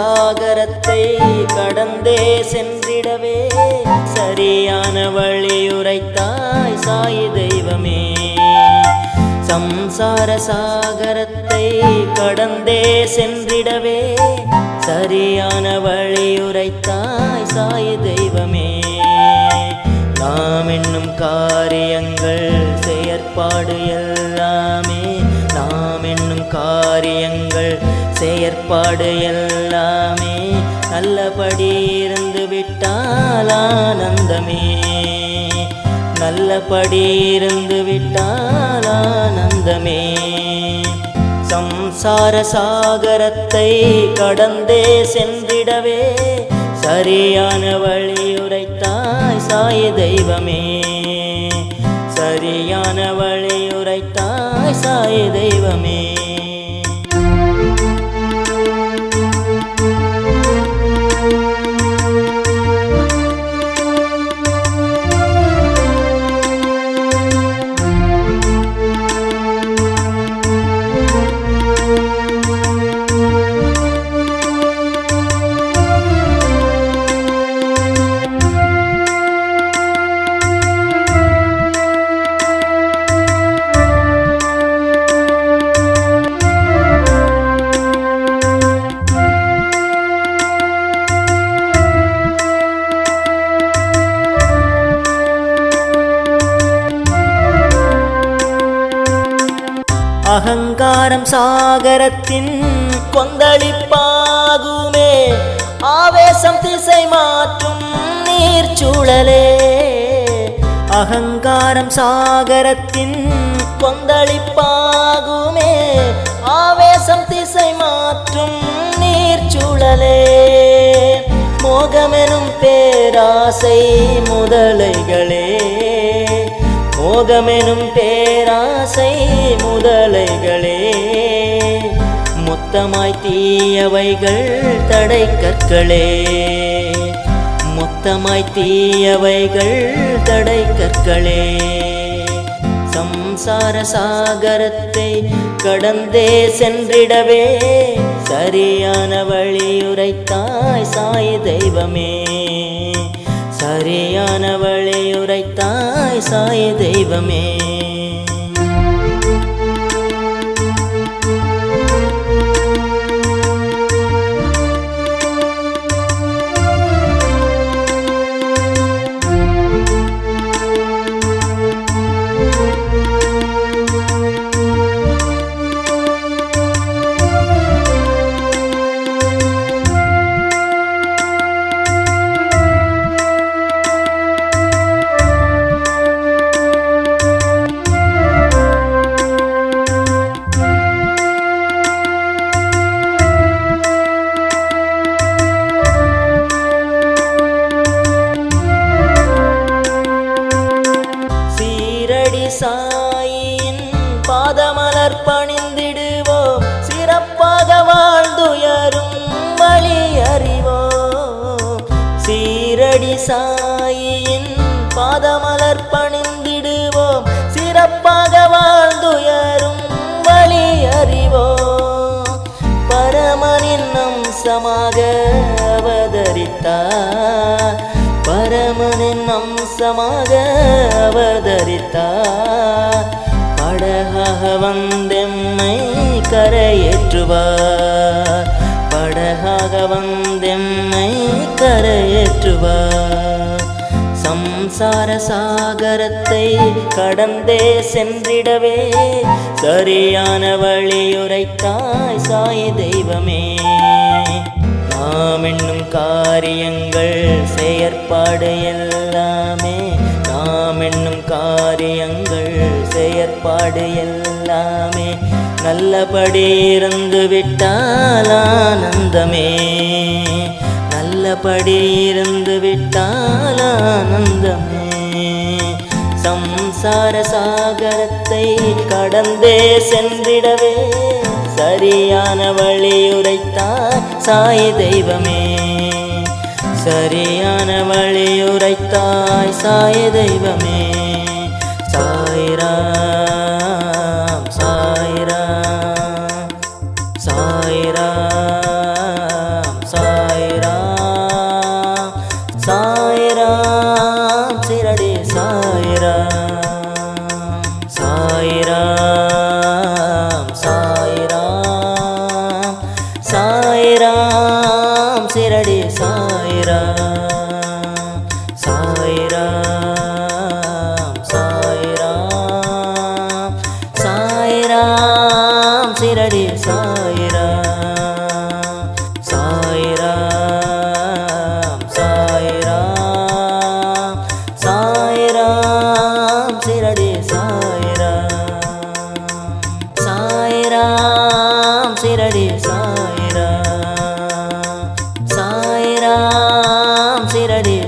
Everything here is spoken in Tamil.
சாகரத்தை கடந்தே சென்றிடவே சரியான வழியுரைத்தாய் சாய் தெய்வமே. சம்சார சாகரத்தை கடந்தே சென்றிடவே சரியான வழியுரைத்தாய் சாய் தெய்வமே. நாம் என்னும் காரியங்கள் செயற்பாடு எல்லாமே நாம் என்னும் காரியங்கள் செயற்பாடு எல்லாமே நல்லபடி இருந்து விட்டால் ஆனந்தமே. நல்லபடி இருந்து விட்டால் ஆனந்தமே. சம்சார சாகரத்தை கடந்தே சென்றிடவே சரியான வழியுரைத்தாய் சாய தெய்வமே. சரியான வழியுரைத்தாய் சாய தெய்வமே. அகங்காரம் சாகரத்தின் கொந்தளிப்பாகுமே. ஆவேசம் திசை மாற்றும் நீர்ச்சூழலே அகங்காரம் சாகரத்தின் கொந்தளிப்பாகுமே. ஆவேசம் திசை மாற்றும் நீர்ச்சூழலே மோகமெனும் பேராசை முதலைகளே. மோகமெனும் பேராசை முதலைகளே. மொத்தமாய் தீயவைகள் தடை கற்களே. மொத்தமாய் தீயவைகள் தடை கற்களே. சம்சார சாகரத்தை கடந்தே சென்றிடவே. சரியான வழியுரைத்தாய் சாய் தெய்வமே. சரியான வழியுரைத்தாய் சாய தெய்வமே. சாயின் பாதமலர் பணிந்திடுவோம் சிறப்பாக வாழ்ந்துயரும் வழி அறிவோம் சீரடி சாயின் பாதமலர் பணிந்திடுவோம் சிறப்பாக வாழ்ந்துயரும் வழி அறிவோம் பரமனின் அம்சமாக அவதரித்தார். பரமனின் அம்சமாக அவதரித்தார் படகாக வந்தெம்மை கரையேற்றுவார். படகாக வந்தெம்மை கரையேற்றுவார். சம்சார சாகரத்தை கடந்தே சென்றிடவே சரியான வழியுரைத்தாய் சாய் தெய்வமே. நாம் என்னும் காரியங்கள் செயற்பாடு எல்லாமே நாம் என்னும் காரியங்கள் செயற்பாடு எல்லாமே. நல்லபடி இருந்து விட்டால் ஆனந்தமே. நல்லபடி இருந்து விட்டால் ஆனந்தமே. சம்சார சாகரத்தை கடந்தே சென்றிடவே சரியான வழியுரைத்தாய் சாய் தெய்வமே. சரியான வழியுரைத்தாய் சாய் தெய்வமே. சாய்ராம் சாய்ராம் சாய்ராம் சாய்ராம் சாய்ராம் சிரடி